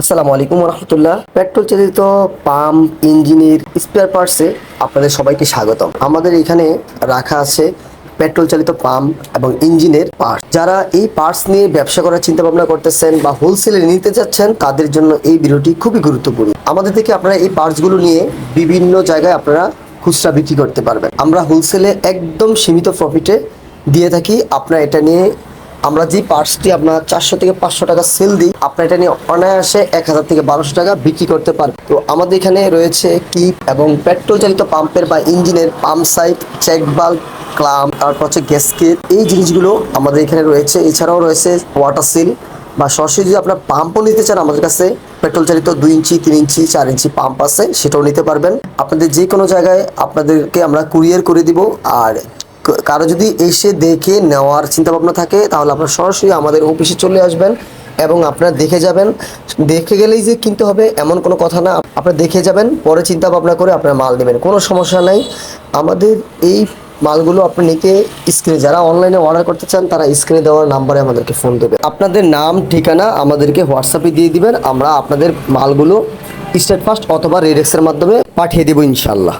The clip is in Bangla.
আসসালামু আলাইকুম রহমতুল্লাহ পেট্রোল চালিত পাম্প ইঞ্জিনের স্পেয়ার পার্টসে আপনাদের সবাইকে স্বাগতম। আমাদের এখানে রাখা আছে পেট্রোল চালিত পাম্প এবং ইঞ্জিনের পার্টস যারা এই পার্টস নিয়ে ব্যবসা করার চিন্তা ভাবনা করতেছেন বা হোলসেলে নিতে যাচ্ছেন তাদের জন্য এই ভিডিওটি খুবই গুরুত্বপূর্ণ। আমাদের থেকে আপনারা এই পার্টসগুলো নিয়ে বিভিন্ন জায়গায় আপনারা খুচরা বিক্রি করতে পারবেন। আমরা হোলসেলে একদম সীমিত প্রফিটে দিয়ে থাকি। আপনারা এটা নিয়ে আমরা যে পার্টসটি আপনার চারশো থেকে পাঁচশো টাকা সেল দিই, আপনার এটা নিয়ে অনায়াসে এক হাজার থেকে বারোশো টাকা বিক্রি করতে পারবে তো আমাদের এখানে রয়েছে কিপ এবং পেট্রোল চালিত পাম্পের বা ইঞ্জিনের পাম্প সাইট চেক বাল্ব ক্লাম তারপর হচ্ছে গ্যাসকেট এই জিনিসগুলো আমাদের এখানে রয়েছে। এছাড়াও রয়েছে ওয়াটার সিল বা সরাসরি যদি আপনার পাম্পও নিতে চান আমাদের কাছে পেট্রোল চালিত দুই ইঞ্চি, তিন ইঞ্চি, চার ইঞ্চি পাম্প আছে, সেটাও নিতে পারবেন। আপনাদের যে কোনো জায়গায় আপনাদেরকে আমরা কুরিয়ার করে দিব। আর কারও যদি এসে দেখে নেওয়ার চিন্তা ভাবনা থাকে, তাহলে আপনারা সরাসরি আমাদের অফিসে চলে আসবেন এবং আপনারা দেখে যাবেন। দেখে গেলেই যে কিনতে হবে এমন কোনো কথা না। আপনারা দেখে যাবেন, পরে চিন্তা ভাবনা করে আপনার মাল নেবেন। কোনো সমস্যা নাই। আমাদের এই মালগুলো আপনি নিতে স্ক্রিনে যারা অনলাইনে অর্ডার করতে চান, তারা স্ক্রিনে দেওয়ার নাম্বারে আমাদেরকে ফোন দেবে। আপনাদের নাম, ঠিকানা আমাদেরকে হোয়াটসঅ্যাপে দিয়ে দিবেন। আমরা আপনাদের মালগুলো স্টেট ফাস্ট অথবা রেডেক্সের মাধ্যমে পাঠিয়ে দেবো ইনশাল্লাহ